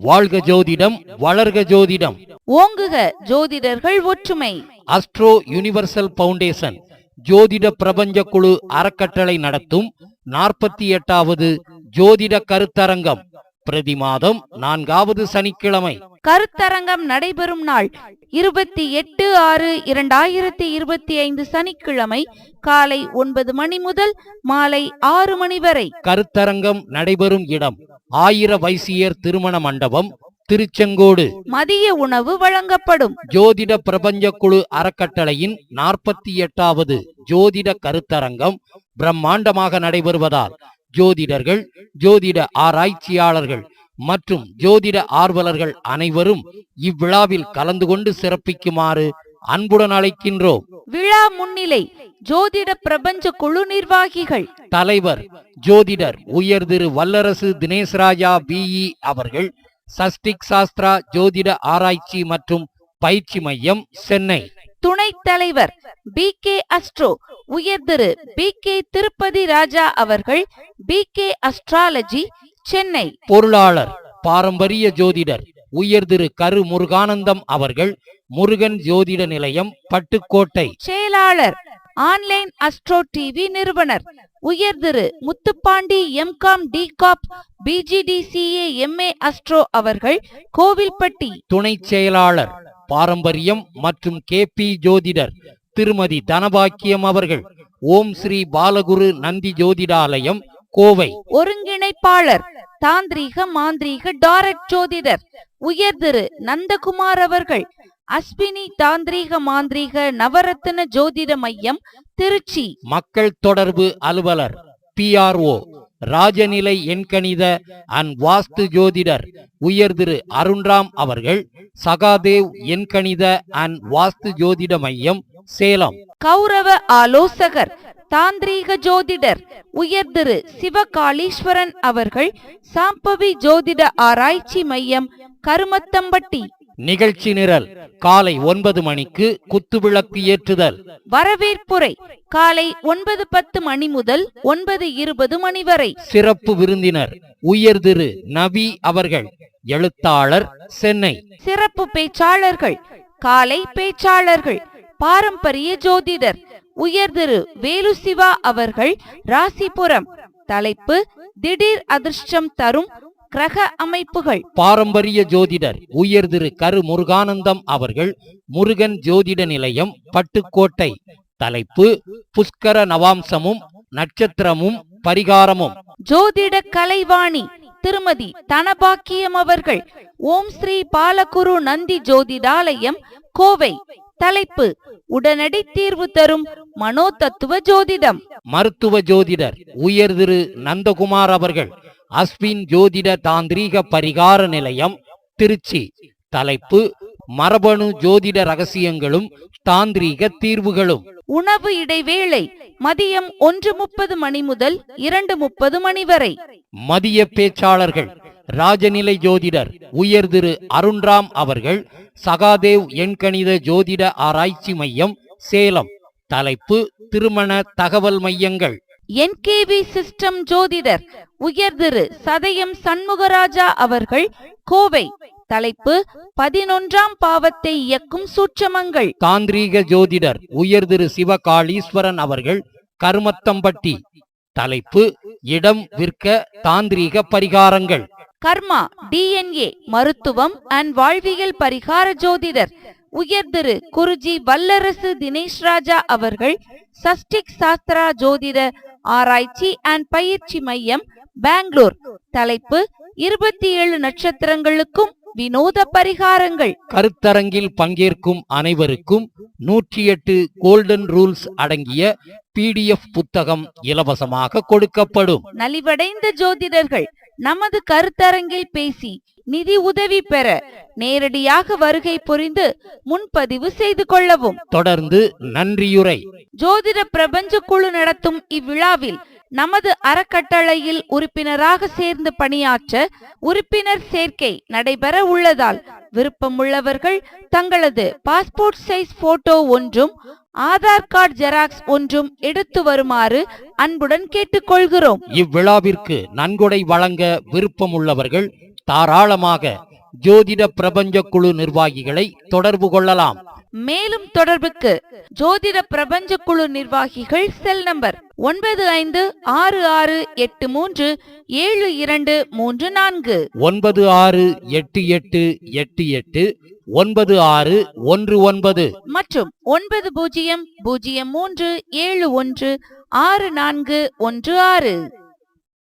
வாழ்க ஜோதிடம் வளர்க ஜோதிடம். ஓங்குக ஜோதிடர்கள் ஒற்றுமை. அஸ்ட்ரோ யுனிவர்சல் பவுண்டேஷன் ஜோதிட பிரபஞ்ச குழு அறக்கட்டளை நடத்தும் நாற்பத்தி எட்டாவது ஜோதிட கருத்தரங்கம். பிரதி மாதம் நான்காவது சனிக்கிழமை. கருத்தரங்கம் நடைபெறும் நாள் இருபத்தி எட்டு ஆறு இரண்டாயிரத்தி இருபத்தி ஐந்து சனிக்கிழமை காலை ஒன்பது மணி முதல் மாலை ஆறு மணி வரை. கருத்தரங்கம் நடைபெறும் இடம் ஆயிர வைசியர் திருமண மண்டபம் திருச்செங்கோடு. மதிய உணவு வழங்கப்படும். ஜோதிட பிரபஞ்ச குழு அறக்கட்டளையின் நாற்பத்தி எட்டாவது ஜோதிட கருத்தரங்கம் பிரம்மாண்டமாக நடைபெறுவதால் ஜோதிடர்கள் ஜோதிட ஆராய்ச்சியாளர்கள் மற்றும் ஜோதிட ஆர்வலர்கள் அனைவரும் இவ்விழாவில் கலந்து கொண்டு சிறப்பிக்குமாறு அன்புடன் அழைக்கின்றோம். விழா முன்னிலை ஜோதிட பிரபஞ்ச குழு நிர்வாகிகள். தலைவர் ஜோதிடர் உயர் திரு வல்லரசு தினேஷ்ராஜா பிஇ அவர்கள் சஸ்டிக் சாஸ்திரா ஜோதிட ஆராய்ச்சி மற்றும் பயிற்சி மையம் சென்னை. துணைத் தலைவர் பி கே அஸ்ட்ரோ உயர் திரு பி கே திருப்பதி ராஜா அவர்கள் பி கே அஸ்ட்ராலஜி சென்னை. பொருளாளர் பாரம்பரிய ஜோதிடர் உயர் திரு கரு முருகானந்தம் அவர்கள் முருகன் ஜோதிட நிலையம் பட்டுக்கோட்டை. செயலாளர் ஆன்லைன் அஸ்ட்ரோ டிவி நிறுவனர். உயர் திரு முத்துப்பாண்டி எம்காம் டிகாப் பிஜிடிசிஏ எம்ஏ அஸ்ட்ரோ அவர்கள் கோவில்பட்டி துணை செயலாளர் பாரம்பரியம் மற்றும் கே பி ஜோதிடர் திருமதி தனபாக்கியம் அவர்கள் ஓம் ஸ்ரீ பாலகுரு நந்தி ஜோதிடாலயம் கோவை. ஒருங்கிணைப்பாளர் தாந்திரீக மாந்திரீக டாரட் ஜோதிடர். உயர் திரு நந்தகுமார் அவர்கள் அஸ்வினி தாந்திரீக மாந்திரீக நவரத்ன ஜோதிட மையம் திருச்சி. மக்கள் தொடர்பு அலுவலர் பிஆர்ஓ ராஜநிலை எண்கணித அண்ட் வாஸ்து ஜோதிடர் உயர் திரு அருண்ராம் அவர்கள் சகாதேவ் எண்கணித அண்ட் வாஸ்து ஜோதிட மையம் சேலம். கௌரவ ஆலோசகர் தாந்திரீக ஜோதிடர் உயர் திரு சிவகாளீஸ்வரன் அவர்கள் சாம்பவி ஜோதிட ஆராய்ச்சி மையம் கருமத்தம்பட்டி. நிகழ்ச்சி நிரல் காலை ஒன்பது மணிக்கு குத்துவிளக்கு ஏற்றுதல். வரவேற்புரை காலை ஒன்பது பத்து மணி முதல் ஒன்பது இருபது மணி வரை. சிறப்பு விருந்தினர் உயர் திரு நபி அவர்கள் எழுத்தாளர் சென்னை. சிறப்பு பேச்சாளர்கள் காலை பேச்சாளர்கள் பாரம்பரிய ஜோதிடர் உயர் திரு வேலு சிவா அவர்கள் ராசிபுரம். தலைப்பு திடீர் அதிர்ஷ்டம் தரும் கிரக அமைப்புகள். பாரம்பரிய ஜோதிடர் உயர் திரு கரு முருகானந்தம் அவர்கள் முருகன் ஜோதிட நிலையம் பட்டுக்கோட்டை. தலைப்பு புஷ்கர நவாம்சமும் நட்சத்திரமும் பரிகாரமும். ஜோதிட கலைவாணி திருமதி தனபாக்கியம் அவர்கள் ஓம் ஸ்ரீ பாலகுரு நந்தி ஜோதிடாலயம் கோவை. தலைப்பு உடனடி தீர்வு தரும் மனோ தத்துவ ஜோதிடம். மருத்துவ ஜோதிடர் உயர் திரு நந்தகுமார் அவர்கள் அஸ்வின் ஜோதிட தாந்திரீக பரிகார நிலையம் திருச்சி. தலைப்பு மரபணு ஜோதிட ரகசியங்களும் தாந்திரீக தீர்வுகளும். உணவு இடைவேளை மதியம் ஒன்று முப்பது மணி முதல் இரண்டு முப்பது மணி வரை. மதிய பேச்சாளர்கள் ராஜநிலை ஜோதிடர் உயர் திரு அருண்ராம் அவர்கள் சகாதேவ் எண்கணித ஜோதிட ஆராய்ச்சி மையம் சேலம். தலைப்பு திருமண தகவல் மையங்கள். என்கேவி சிஸ்டம் ஜோதிடர் உயர் திரு சதயம் சண்முகராஜா அவர்கள் கோவை. தலைப்பு பதினொன்றாம் பாவத்தை இயக்கும் சூட்சமங்கள். தாந்திரீக ஜோதிடர் உயர் திரு சிவகாளீஸ்வரன் அவர்கள் கருமத்தம்பட்டி. தலைப்பு இடம் விற்க தாந்திரீக பரிகாரங்கள். கர்மா டிஎன்ஏ மருத்துவம் அண்ட் வாழ்வியல் பரிகார ஜோதிடர். உயர் திரு குருஜி வல்லரசு தினேஷ் ராஜா அவர்கள் சஷ்டிக் சாஸ்திரா ஜோதிட ஆராய்ச்சி அண்ட் பயிற்சி மையம் பெங்களூர். தலைப்பு இருபத்தி ஏழு நட்சத்திரங்களுக்கும் வினோத பரிகாரங்கள். கருத்தரங்கில் பங்கேற்கும் அனைவருக்கும் நூற்றி எட்டு கோல்டன் ரூல்ஸ் அடங்கிய பிடிஎஃப் புத்தகம் இலவசமாக கொடுக்கப்படும். நலிவடைந்த ஜோதிடர்கள் நமது கருத்தரங்கில் பேசி நிதி உதவி பெற நேரடியாக வருகை புரிந்து முன்பதிவு செய்து கொள்ளவும். தொடர்ந்து நன்றியுரை. ஜோதிட பிரபஞ்ச குழு நடத்தும் இவ்விழாவில் நமது அறக்கட்டளையில் உறுப்பினராக சேர்ந்து பணியாற்ற உறுப்பினர் சேர்க்கை நடைபெற உள்ளதால் விருப்பமுள்ளவர்கள் தங்களது பாஸ்போர்ட் சைஸ் போட்டோ ஒன்றும் ஆதார் கார்டு ஜெராக்ஸ் ஒன்றும் எடுத்து வருமாறு அன்புடன் கேட்டுக்கொள்கிறோம். இவ்விழாவிற்கு நன்கொடை வழங்க விருப்பமுள்ளவர்கள் தாராளமாக ஜோதிட பிரபஞ்ச குழு நிர்வாகிகளை தொடர்பு கொள்ளலாம். மேலும் தொடர்புக்கு ஜோதிட பிரபஞ்ச குழு நிர்வாகிகள் செல் நம்பர் ஒன்பது ஐந்து ஆறு ஆறு எட்டு மூன்று ஏழு இரண்டு மூன்று நான்கு. ஒன்பது ஆறு எட்டு எட்டு எட்டு எட்டு ஒன்பது ஆறு ஒன்று ஒன்பது. மற்றும் ஒன்பது பூஜ்ஜியம் பூஜ்ஜியம் மூன்று ஏழு ஒன்று ஆறு நான்கு ஒன்று ஆறு.